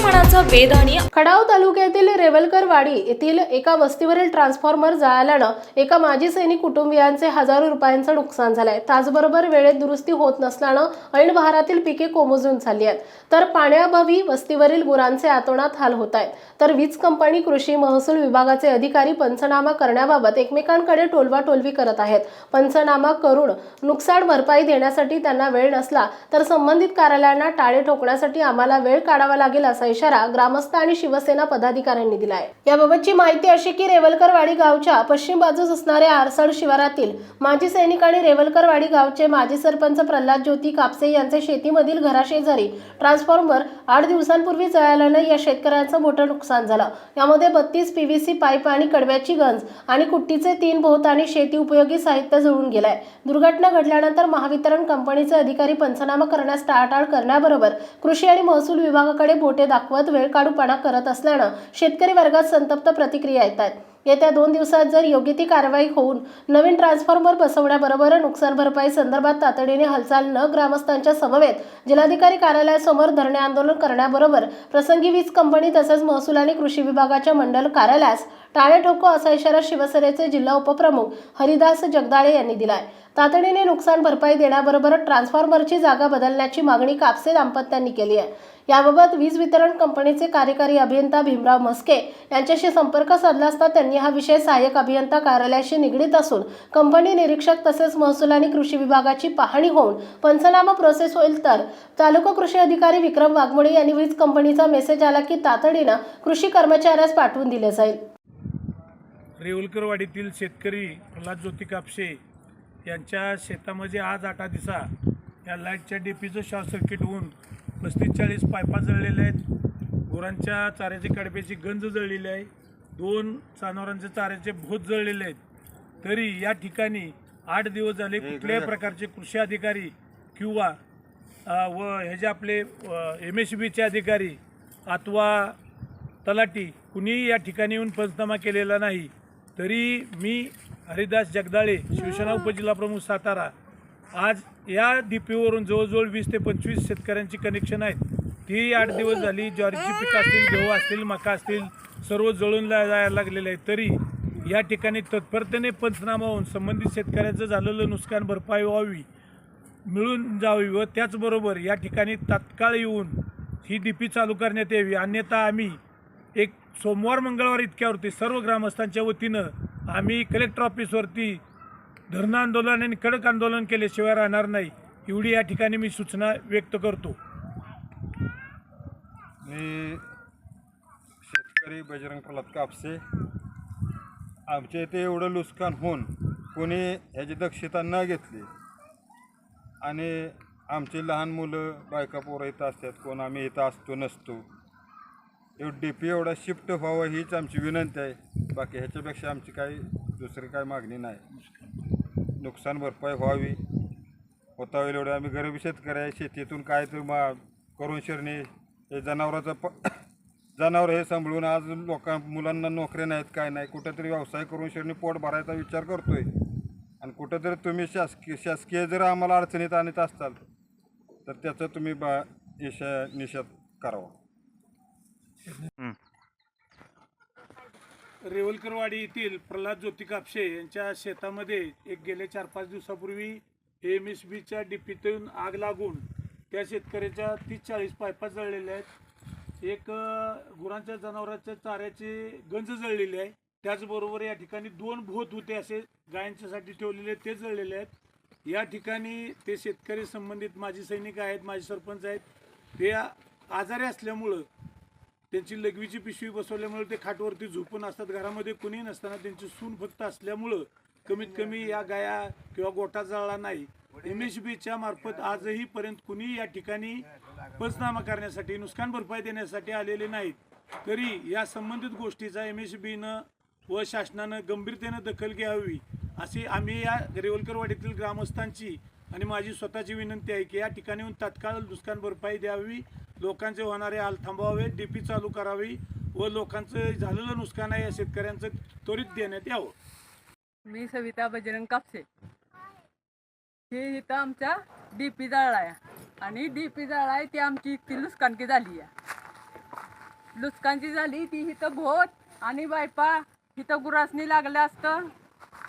मनाचा वेद आणि खडाव तालुक्यातील रेवलकरवाडी येथील एका वस्तीवरील ट्रान्सफॉर्मर जाळल्यानं एका माजी सैनिक कुटुंबियांचे हजारो रुपयांचं नुकसान झालंय. त्याचबरोबर वेळेत दुरुस्ती होत नसल्यानं ऐन बहारातील पिके कोमजून झाली आहेत. तर पाण्याअभावी वस्तीवरील गुरांचे आतोनात हाल होत आहेत. तर वीज कंपनी कृषी महसूल विभागाचे अधिकारी पंचनामा करण्याबाबत एकमेकांकडे टोलवा टोलवी करत आहेत. पंचनामा करून नुकसान भरपाई देण्यासाठी त्यांना वेळ नसला तर संबंधित कार्यालयांना टाळे ठोकण्यासाठी आम्हाला वेळ काढावा लागेल असा इशारा ग्रामस्थ आणि शिवसेना पदाधिकाऱ्यांनी दिला आहे याबाबतची माहिती अशी की रेवलकरवाडी गावच्या पश्चिम बाजूस असणाऱ्या आरसड शिवारातील माजी सैनिक आणि रेवलकरवाडी गावचे माजी सरपंच प्रल्हाद ज्योती कापसे यांचे शेतीमधील घराशेजारी ट्रान्सफॉर्मर आठ दिवसांपूर्वी जळाल्यानं या शेतकऱ्यांचं मोठं नुकसान झालं. यामध्ये बत्तीस पीव्हीसी पाईप आणि कडव्याची गंज आणि कुट्टीचे तीन बोत आणि शेती उपयोगी साहित्य जळून गेलंय. दुर्घटना घडल्यानंतर महावितरण कंपनीचे अधिकारी पंचनामा करण्यास टाळाटाळ करण्याबरोबर कृषी आणि महसूल विभागाकडे बोटे दाखवत वेळ काढूपणा करत असल्यानं शेतकरी वर्गात संतप्त प्रतिक्रिया येत आहेत येत्या दोन दिवसात जर योग्य ती कारवाई होऊन नवीन ट्रान्सफॉर्मर बसवण्याबरोबर नुकसान भरपाई संदर्भात तातडीने हालचाल न ग्रामस्थांच्या समवेत जिल्हाधिकारी कार्यालयासमोर धरणे आंदोलन करण्याबरोबर प्रसंगी वीज कंपनी तसेच महसूल आणि कृषी विभागाच्या मंडल कार्यालयास टाळे ठोको असा इशारा शिवसेनेचे जिल्हा उपप्रमुख हरिदास जगदाळे यांनी दिलाय. तातडीने नुकसान भरपाई देण्याबरोबर ट्रान्सफॉर्मरची जागा बदलण्याची मागणी कापसे दाम्पत्यांनी केली आहे. याबाबत वीज वितरण कंपनीचे कार्यकारी अभियंता भीमराव मस्के यांच्याशी संपर्क साधला असता त्यांनी हा विषय सहाय्यक अभियंता कार्यालयाशी निगडीत असून कंपनी निरीक्षक तसेच महसूल आणि कृषी विभागाची पाहणी होऊन पंचनामा प्रोसेस होईल तर तालुका कृषी अधिकारी विक्रम वाघमोडे यांनी वीज कंपनीचा मेसेज आला की तातडीनं कृषी कर्मचाऱ्यास पाठवून दिले जाईल. रेवलकरवाडीतील शेतकरी प्रल्हाद ज्योती कापशे यांच्या शेतामध्ये आज आठ दिवसा या लाईटच्या डीपीचं शॉर्ट सर्किट होऊन पस्तीस चाळीस पायपा जळलेल्या आहेत. गुरांच्या चाऱ्याची कडब्याची गंज जळलेली आहे. दोन जनावरांचे चाऱ्याचे भोत जळलेले आहेत. तरी या ठिकाणी आठ दिवस झाले कुठल्याही प्रकारचे कृषी अधिकारी किंवा व हे जे आपले एम एस बीचे अधिकारी अथवा तलाठी कुणीही या ठिकाणी येऊन पंचनामा केलेला नाही. तरी मी हरिदास जगदाळे शिवसेना उपजिल्हाप्रमुख सातारा आज या डीपीवरून जवळजवळ वीस ते पंचवीस शेतकऱ्यांची कनेक्शन आहेत. ती आठ दिवस झाली ज्वारीची पिकं असतील गहू असतील मका असतील सर्व जळून जायला लागलेले आहे तरी या ठिकाणी तत्परतेने पंचनामा होऊन संबंधित शेतकऱ्याचं झालेलं नुकसान भरपाई व्हावी मिळून जावी व त्याचबरोबर या ठिकाणी तात्काळ येऊन ही डीपी चालू करण्यात यावी. अन्यथा आम्ही एक सोमवार मंगळवार इतक्यावरती सर्व ग्रामस्थांच्या वतीनं आम्ही कलेक्टर ऑफिसवरती धरणं आंदोलन आणि कडक आंदोलन केल्याशिवाय राहणार नाही एवढी या ठिकाणी मी सूचना व्यक्त करतो. मी शेतकरी बजरंग प्रल्हाद कापसे. आमच्या इथे एवढं नुकसान होऊन कोणी ह्याची दक्षता न घेतली आणि आमची लहान मुलं बायका पोरं इथं असतात कोण आम्ही इथं असतो नसतो. एवढं डी पी एवढा शिफ्ट व्हावं हीच आमची विनंती आहे. बाकी ह्याच्यापेक्षा आमची काही दुसरी काय मागणी नाही. नुकसान भरपाई व्हावी होता होईल एवढं आम्ही गरीब शेतकरी आहे शेतीतून काय तर मा करून शिरणे हे जनावराचं प जनावर हे सांभाळून आज लोकां मुलांना नोकऱ्या नाहीत काय नाही कुठंतरी व्यवसाय करून शिरणे पोट भरायचा विचार करतोय. आणि कुठंतरी तुम्ही शासकीय शासकीय जर आम्हाला अडचणीत आणत असाल तर त्याचं तुम्ही बा निषा निषेध करावा. रेवलकरवाडी येथील प्रल्हाद ज्योती कापशे यांच्या शेतामध्ये एक गेले चार पाच दिवसापूर्वी एम एस बीच्या डिपीतून आग लागून त्या शेतकऱ्याच्या तीस चाळीस पायपा जळलेल्या आहेत. एक गुरांच्या जनावरांच्या चाऱ्याचे गंज जळलेले आहे. त्याचबरोबर या ठिकाणी दोन भूत होते असे गायांच्यासाठी ठेवलेले ते जळलेले आहेत. या ठिकाणी ते शेतकरी संबंधित माजी सैनिक आहेत माजी सरपंच आहेत. ते आजारी असल्यामुळं त्यांची लघवीची पिशवी बसवल्यामुळे ते खाटवरती झोपून असतात. घरामध्ये कुणी नसताना त्यांची सून फक्त असल्यामुळं कमीत कमी या गाया किंवा गोठा जळला नाही. एम एस बीच्या मार्फत आजही पर्यंत कुणी या ठिकाणी पंचनामा करण्यासाठी नुकसान भरपाई देण्यासाठी आलेले नाहीत. तरी या संबंधित गोष्टीचा एम एच बीनं व शासनानं गंभीरतेनं दखल घ्यावी अशी आम्ही या रेवलकरवाडीतील ग्रामस्थांची आणि माझी स्वतःची विनंती आहे की या ठिकाणी तात्काळ नुकसान भरपाई द्यावी. लोकांचे होणारे हाल थांबवावे. डीपी चालू करावी व लोकांचं झालेलं नुकसान आहे या शेतकऱ्यांचं त्वरित देण्यात यावं. मी सविता बजरंग कापसे. हे इथं आमच्या डी पी जाळा आहे. आणि डी पी जाळा आहे ती आमची इतकी नुकसानकी झाली आहे. लुचकांची झाली ती इथं भोत आणि बायपा इथं गुरासनी लागलं असतं.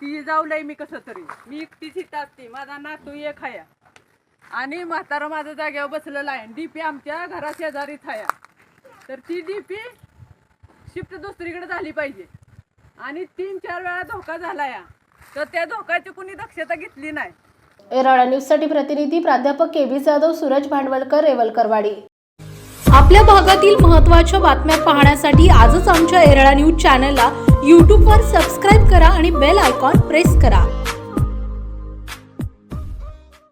ती जाऊलय मी कसं तरी. मी एकटीच असते माझा नातू एक हाया. आणि म्हातारं माझं जाग्यावर बसलेलं आहे. डीपी आमच्या घरा शेजारीच हाया. तर ती डीपी शिफ्ट दुसरीकडे झाली पाहिजे. आणि तीन चार वेळा धोका झाला या तर त्या धोक्याची कुणी दक्षता घेतली नाही. एराळा न्यूजसाठी प्रतिनिधी प्राध्यापक के बी जाधव सूरज भांडवलकर रेवलकरवाडी. आपल्या भागातील महत्त्वाच्या बातम्या पाहण्यासाठी आजच आमच्या एरळा न्यूज चॅनलला यूट्यूबवर सबस्क्राईब करा आणि बेल आयकॉन प्रेस करा.